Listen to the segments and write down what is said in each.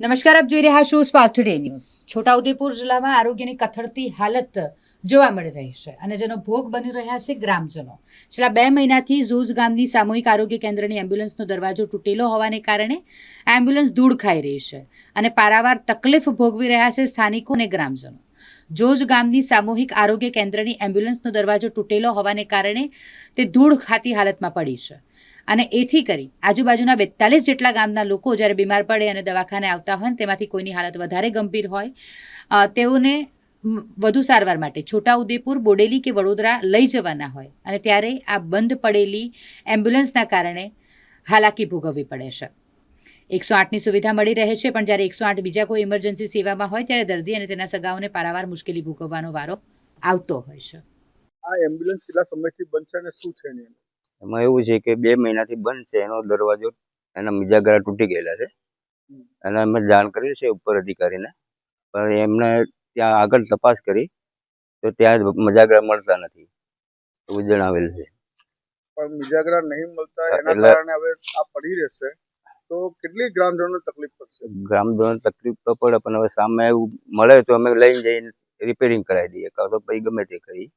નમસ્કાર, આપ જોઈ રહ્યા છો સ્પાર્ક ટુડે ન્યૂઝ છોટાઉદેપુર જિલ્લામાં આરોગ્યની કથળતી હાલત જોવા મળી રહી છે અને જેનો ભોગ બની રહ્યા છે ગ્રામજનો. છેલ્લા બે મહિનાથી ઝૂઝ ગામની સામૂહિક આરોગ્ય કેન્દ્રની એમ્બ્યુલન્સનો દરવાજો તૂટેલો હોવાને કારણે એમ્બ્યુલન્સ ધૂળ ખાઈ રહી છે અને પારાવાર તકલીફ ભોગવી રહ્યા છે સ્થાનિકો અને ગ્રામજનો. જોજ ગામની સામૂહિક આરોગ્ય કેન્દ્રની એમ્બ્યુલન્સનો દરવાજો તૂટેલો હોવાને કારણે તે ધૂળ ખાતી હાલતમાં પડી છે. અને એથી કરી આજુબાજુના બેતાલીસ જેટલા ગામના લોકો જ્યારે બીમાર પડે અને દવાખાને આવતા હોય ને તેમાંથી કોઈની હાલત વધારે ગંભીર હોય તેઓને વધુ સારવાર માટે છોટાઉદેપુર, બોડેલી કે વડોદરા લઈ જવાના હોય અને ત્યારે આ બંધ પડેલી એમ્બ્યુલન્સના કારણે હાલાકી ભોગવવી પડે છે એકસો આઠની સુવિધા મળી રહે છે, પણ જ્યારે એકસો આઠ બીજા કોઈ ઇમરજન્સી સેવામાં હોય ત્યારે દર્દી અને તેના સગાઓને પારાવાર મુશ્કેલી ભોગવવાનો વારો આવતો હોય છે આ એમ્બ્યુલન્સ કેટલા સમયથી બંધ છે અને શું છે એની? એમાં એવું છે કે બે મહિનાથી બંધ છે એનો દરવાજો એના મિજાગરા તૂટી ગયેલા છે. અને અમે જાણ કરી છે ઉપર અધિકારીને. પણ એમને ત્યાં આગળ તપાસ કરી તો ત્યાં જ મજાગરા મળતા નથી એવું જણાવેલ છે. પણ મજાગરા નહીં મળતા એના કારણે હવે આ પડી રહેશે. તો કેટલી ગ્રામજનોને તકલીફ પડશે? ગ્રામજનોને તકલીફ તો પડે પણ હવે સામે મળે તો અમે લઈને જઈને રિપેરિંગ કરાવી દઈએ. કાં તો પછી ગમે તે કરી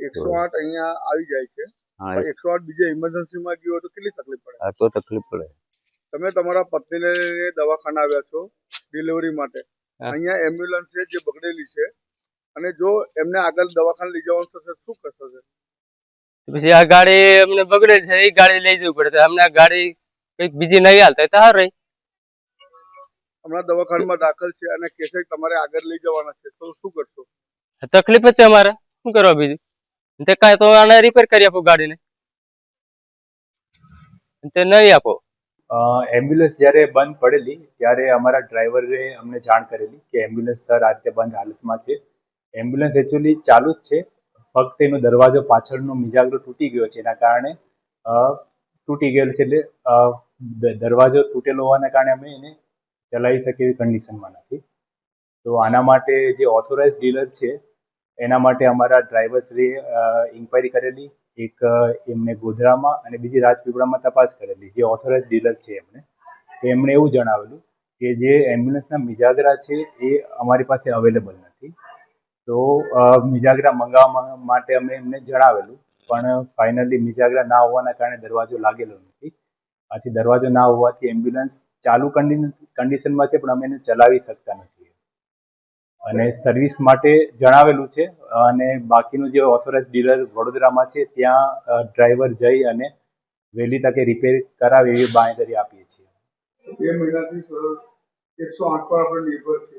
એકસો આઠ અહીંયા આવી જાય છે. હા એકસો આઠ બીજે ઇમરજન્સીમાં ગયો તો કેટલી તકલીફ પડે? તો તકલીફ પડે. તમે તમારા પત્નીને લઈને દવાખાના આવ્યા છો ડિલિવરી માટે. અહીંયા એમ્બ્યુલન્સ છે જે બગડેલી છે. અને જો એમને આગળ દવાખાને લઈ જવાનું થશે શું કરશે પછી આ ગાડી અમને બગડે છે એ ગાડી લઈ જવી પડે. અમને આ ગાડી કંઈક બીજી નવી હાલતા તો હમણાં દવાખાનામાં દાખલ છે અને કેસે તમારે આગળ લઈ જવાના છે. તો શું કરશો? તકલીફ જ છે અમારે. શું કરવા બીજું? તે કાંઈ તો આને રિપેર કરી આપો ગાડીને. તે નવી આપો. એમ્બ્યુલન્સ જ્યારે બંધ પડેલી, ત્યારે અમારા ડ્રાઈવરે અમને જાણ કરેલી કે એમ્બ્યુલન્સ સર આ રીતે બંધ હાલતમાં છે. એમ્બ્યુલન્સ એકચ્યુઅલી ચાલુ જ છે. ફક્ત એનો દરવાજો પાછળનો મિજાગરો તૂટી ગયો છે, એના કારણે તૂટી ગયેલ છે એટલે દરવાજો તૂટેલો હોવાના કારણે અમે એને ચલાવી શકીએ એવી કન્ડિશનમાં નથી. તો આના માટે જે ઓથોરાઇઝ ડીલર છે એના માટે અમારા ડ્રાઈવરશ્રીએ ઇન્ક્વાયરી કરેલી. એક એમને ગોધરામાં અને બીજી રાજપીપળામાં તપાસ કરેલી, જે ઓથોરાઇઝ ડીલર છે એમને. તો એમણે એવું જણાવેલું કે જે એમ્બ્યુલન્સના મિજાગરા છે એ અમારી પાસે અવેલેબલ નથી. તો મિજાગરા મંગાવવા માટે અમે એમને જણાવેલું, પણ ફાઇનલી મિજાગરા ના હોવાના કારણે દરવાજો લાગેલો નથી. આથી દરવાજો ના હોવાથી એમ્બ્યુલન્સ ચાલુ કન્ડિશનમાં છે, પણ અમે એને ચલાવી શકતા નથી. અને સર્વિસ માટે જણાવેલું છે. અને બાકીનું જે ઓથોરાઇઝ ડીલર વડોદરામાં છે ત્યાં ડ્રાઈવર જઈ અને વહેલી તકે રિપેર કરાવે એવી બાંયધરી આપીએ છીએ. બે મહિનાથી સર એકસો આઠ પર આપણે નિર્ભર છે?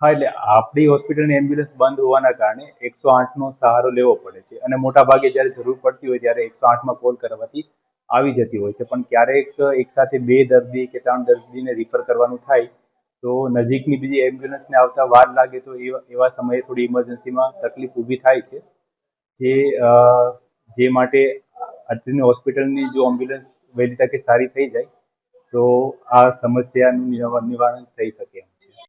હા એટલે આપણી હોસ્પિટલની એમ્બ્યુલન્સ બંધ હોવાના કારણે એકસો આઠનો સહારો લેવો પડે છે. અને મોટા ભાગે જ્યારે જરૂર પડતી હોય ત્યારે એકસો આઠમાં કોલ કરવાથી આવી જતી હોય છે. પણ ક્યારેક એકસાથે બે દર્દી કે ત્રણ દર્દીને રિફર કરવાનું થાય તો નજીકની બીજી એમ્બ્યુલન્સને આવતા વાર લાગે તો એવા સમયે થોડી ઇમરજન્સીમાં તકલીફ ઊભી થાય છે. જે જે માટે અત્યારની હોસ્પિટલની જો એમ્બ્યુલન્સ વહેલી તકે સારી થઈ જાય, તો આ સમસ્યાનું નિવારણ થઈ શકે એમ છે.